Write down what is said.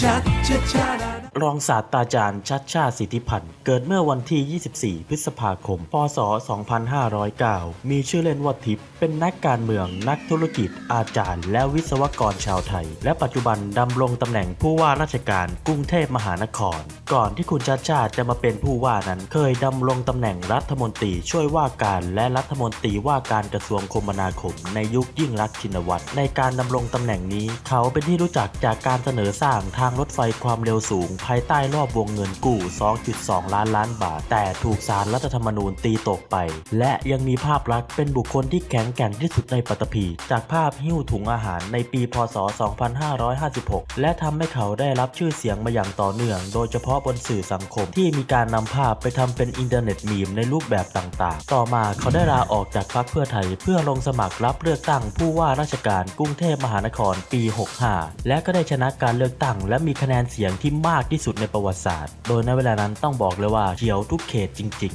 cha cha cha รองศาสตราจารย์ชัดชาติสิทธิพันธ์เกิดเมื่อวันที่ 24 พฤษภาคม พศ 2509 มีชื่อเล่นว่าทิพย์เป็นนักการเมือง นักธุรกิจ อาจารย์ และวิศวกรชาวไทย และปัจจุบันดำรงตำแหน่งผู้ว่าราชการกรุงเทพมหานคร ก่อนที่คุณชัดชาติจะมาเป็นผู้ว่านั้น เคยดำรงตำแหน่งรัฐมนตรีช่วยว่าการและรัฐมนตรีว่าการกระทรวงคมนาคม ในยุคยิ่งรักชินวัตรในการดำรงตำแหน่งนี้ เขาเป็นที่รู้จักจากการเสนอสร้างทางรถไฟความเร็วสูงภายใต้รอบวงเงินกู้ 2.2 ล้านล้านบาท แต่ถูกศาลรัฐธรรมนูญตีตกไป และยังมีภาพลักษณ์เป็นบุคคลที่แข็งแกร่งที่สุดในปัตภีจากภาพหิ้วถุงอาหารในปีพศ 2556 และทำให้เขาได้รับชื่อเสียงมาอย่างต่อเนื่อง โดยเฉพาะบนสื่อสังคมที่มีการนำภาพไปทำเป็นอินเทอร์เน็ตมีมในรูปแบบต่างๆ ต่อมาเขาได้ลาออกจากพรรคเพื่อไทย เพื่อลงสมัครรับเลือกตั้งผู้ว่าราชการกรุงเทพมหานครปี 65 และก็ได้ชนะการเลือกตั้ง และมีคะแนนเสียงที่มากที่สุดในประวัติศาสตร์ โดยในเวลานั้นต้องบอกเลยว่าเขียวทุกเขตจริง